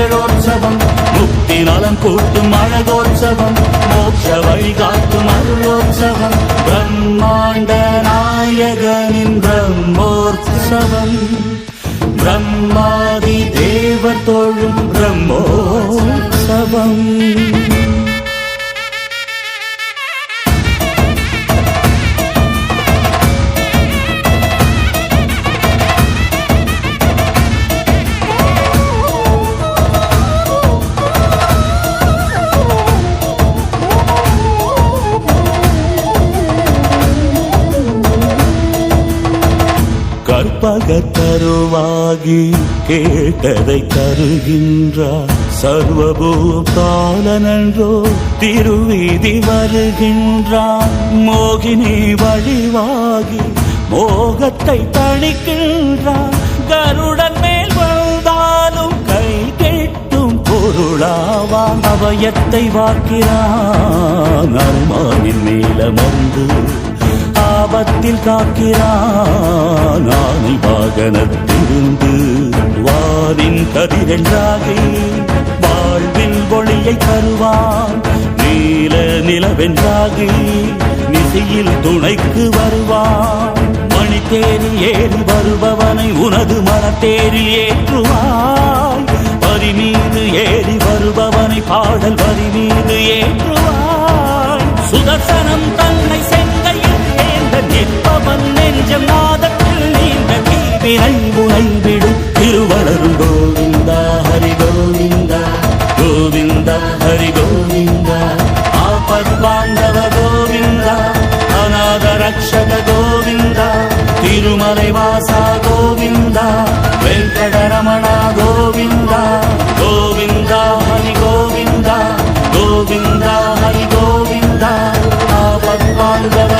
புகழோற்சவம் முக்தி நலம் கூட்டும் அழகோற்சவம். மோட்ச வழிகாட்டும் அருளோற்சவம். பிரம்மாண்ட நாயகனின் பிரம்மோற்சவம். பிரம்மாதி தேவர் தோழும் பிரம்மோற்சவம். கற்பக தருவாகி கேட்டதை தருகின்றார் சர்வபூதாலனன்றோ திருவீதி வருகின்றார் மோகினி வழிவாகி மோகத்தை தணிக்கின்றார் கருடன் மேல் வந்தாலும் கை கெட்டும் பொருளாவான். அவயத்தை வாக்கிறான் அருமானின் நீலமந்து ஆபத்தில் காக்கிறான். கனத்திருந்து வாரின் கதிரென்றாகி வாழ்வில் ஒளியை தருவான். நீல நிலவென்றாகி நிசையில் துணைக்கு வருவான். மணித்தேரி ஏறி வருபவனை உனது மனத்தேரில் ஏற்றுவாய். வரி மீது ஏறி வருபவனை பாடல் வரி மீது ஏற்றுவாய். சுதர்சனம் தன் గోవింద ఆపద్బాంధవ గోవింద అనాథ రక్షక గోవింద తిరుమలై వాస గోవింద వెంకటరమణ గోవింద గోవింద హని గోవింద గోవింద హరి గోవింద ఆపద్బాంధవ